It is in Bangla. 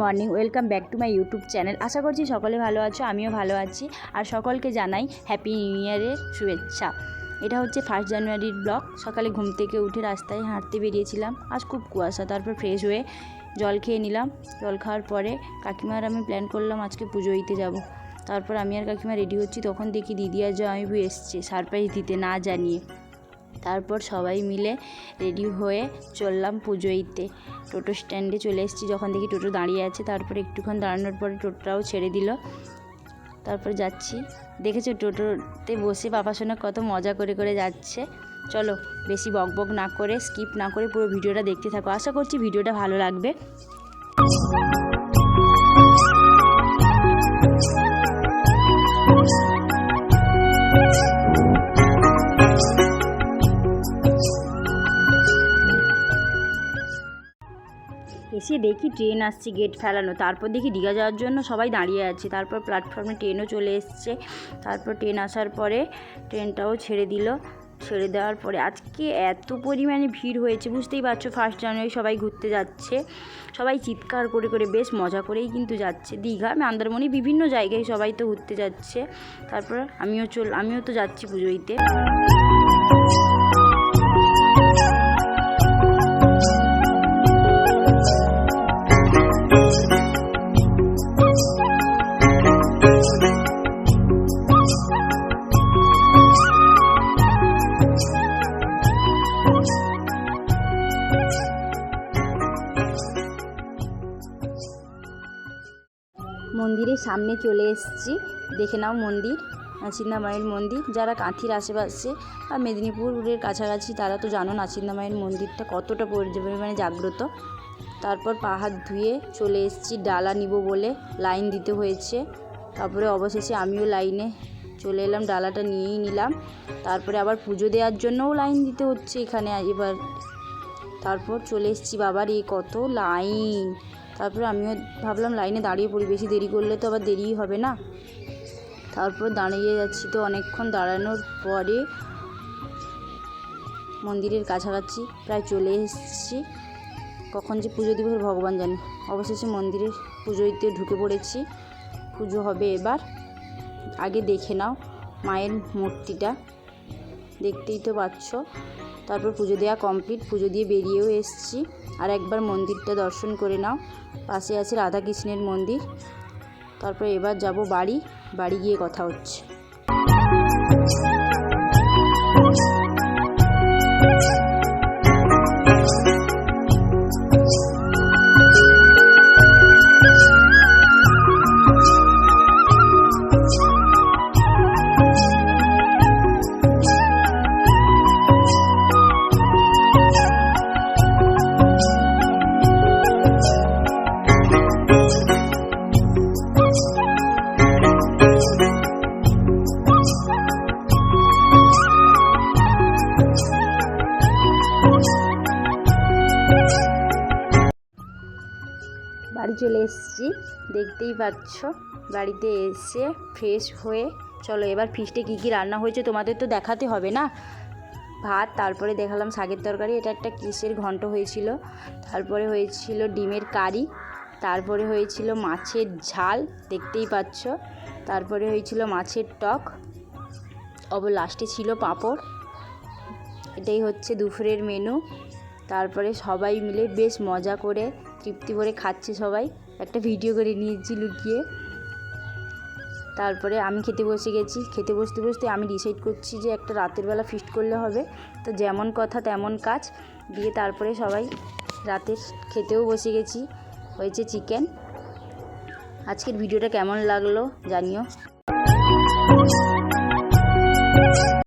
Morning, welcome back to my YouTube channel. আশা করছি সকলে ভালো আছো, আমিও ভালো আছি। আর সকলকে জানাই হ্যাপি নিউ ইয়ারের শুভেচ্ছা। এটা হচ্ছে ফার্স্ট জানুয়ারির ব্লগ সকালে ঘুম থেকে উঠে রাস্তায় হাঁটতে বেরিয়েছিলাম। আজ খুব কুয়াশা, তারপর ফ্রেশ হয়ে জল খেয়ে নিলাম। জল খাওয়ার পরে কাকিমার আমি প্ল্যান করলাম আজকে পুজো দিতে যাব। তারপর আমি আর কাকিমা রেডি হচ্ছি, তখন দেখি দিদি আর জয়বু এসছে সারপ্রাইজ দিতে না জানিয়ে। তারপর সবাই মিলে রেডি হয়ে চললাম পুজো টোটো স্ট্যান্ডে চলে এসেছি, যখন দেখি টোটো দাঁড়িয়ে আছে, তারপর একটুক্ষণ দাঁড়ানোর পরে টোটোটাও ছেড়ে দিল। তারপরে যাচ্ছি। দেখেছ টোটোতে বসে বাবার সঙ্গে কত মজা করে করে যাচ্ছে। চলো, বেশি বক বক না করে স্কিপ না করে পুরো ভিডিওটা দেখতে থাকো। আশা করছি ভিডিওটা ভালো লাগবে। এসে দেখি ট্রেন আসছে গেট ফেলানো। তারপর দেখি দীঘা যাওয়ার জন্য সবাই দাঁড়িয়ে আছে। তারপর প্ল্যাটফর্মে ট্রেনও চলে এসছে। তারপর ট্রেন আসার পরে ট্রেনটাও ছেড়ে দিল। ছেড়ে দেওয়ার পরে আজকে এত পরিমাণে ভিড় হয়েছে, বুঝতেই পারছ? ফার্স্ট জানুয়ারি সবাই ঘুরতে যাচ্ছে। সবাই চিৎকার করে করে বেশ মজা করেই কিন্তু যাচ্ছে। দীঘা মন্দারমণি বিভিন্ন জায়গায় সবাই তো ঘুরতে যাচ্ছে। তারপর আমিও চল, আমিও তো যাচ্ছি পুজো মন্দিরের সামনে চলে এসেছি। দেখে নাও মন্দির নাচিন্দা মায়ের মন্দির। যারা কাঁথির আশেপাশে বা মেদিনীপুরের কাছাকাছি, তারা তো জানো নাচিন্দা মায়ের মন্দিরটা কতটা পরিমাণে জাগ্রত। তারপর পাহাড় ধুয়ে চলে এসেছি, ডালা নিব বলে লাইন দিতে হয়েছে। তারপরে অবশেষে আমিও লাইনে চলে এলাম, ডালাটা নিয়েই নিলাম। তারপরে আবার পুজো দেওয়ার জন্যও লাইন দিতে হচ্ছে এখানে, এবার। তারপর চলে এসেছি বাবার এই কত লাইন! তারপর আমিও ভাবলাম লাইনে দাঁড়িয়ে পড়ি, বেশি দেরি করলে তো আবার দেরিই হবে না। তারপর দাঁড়িয়ে যাচ্ছি তো অনেকক্ষণ দাঁড়ানোর পরে মন্দিরের কাছাকাছি প্রায় চলে এসেছি। কখন যে পুজো দিব ভগবান জানে। অবশেষে মন্দিরে পুজো দিতে ঢুকে পড়েছি। পুজো হবে এবার। আগে দেখে নাও মায়ের মূর্তিটা। দেখতেই তো পাচ্ছ। তারপর পুজো দেওয়া কমপ্লিট পুজো দিয়ে বেরিয়েও এসছি। আর একবার মন্দিরটা দর্শন করে নাও। পাশে আছে রাধাকৃষ্ণের মন্দির। তারপর এবার যাব বাড়ি। বাড়ি গিয়ে কথা হচ্ছে। বাড়ি চলে এসেছি। দেখতেই পাচ্ছ, বাড়িতে এসে ফ্রেশ হয়ে, চলো এবার ফিস্টে কী কী রান্না হয়েছে তোমাদের তো দেখাতে হবে না? ভাত, তারপরে দেখালাম শাকের তরকারি, এটা একটা কিসের ঘন্ট হয়েছিল। তারপরে হয়েছিল ডিমের কারি, তারপরে হয়েছিল মাছের ঝাল, দেখতেই পাচ্ছ। তারপরে হয়েছিল মাছের টক অব লাস্টে ছিল পাঁপড়। এটাই হচ্ছে দুপুরের মেনু তারপরে সবাই মিলে বেশ মজা করে তৃপ্তি করে খাচ্ছে সবাই। একটা ভিডিও করে নিয়েছি লুকিয়ে। তারপরে আমি খেতে বসে গেছি। খেতে বসতে বসতে আমি ডিসাইড করছি যে একটা রাতের বেলা ফিস্ট করলে হবে। তো যেমন কথা তেমন কাজ। দিয়ে তারপরে সবাই রাতের খেতেও বসে গেছি। হয়েছে চিকেন আজকের ভিডিওটা কেমন লাগল জানিও।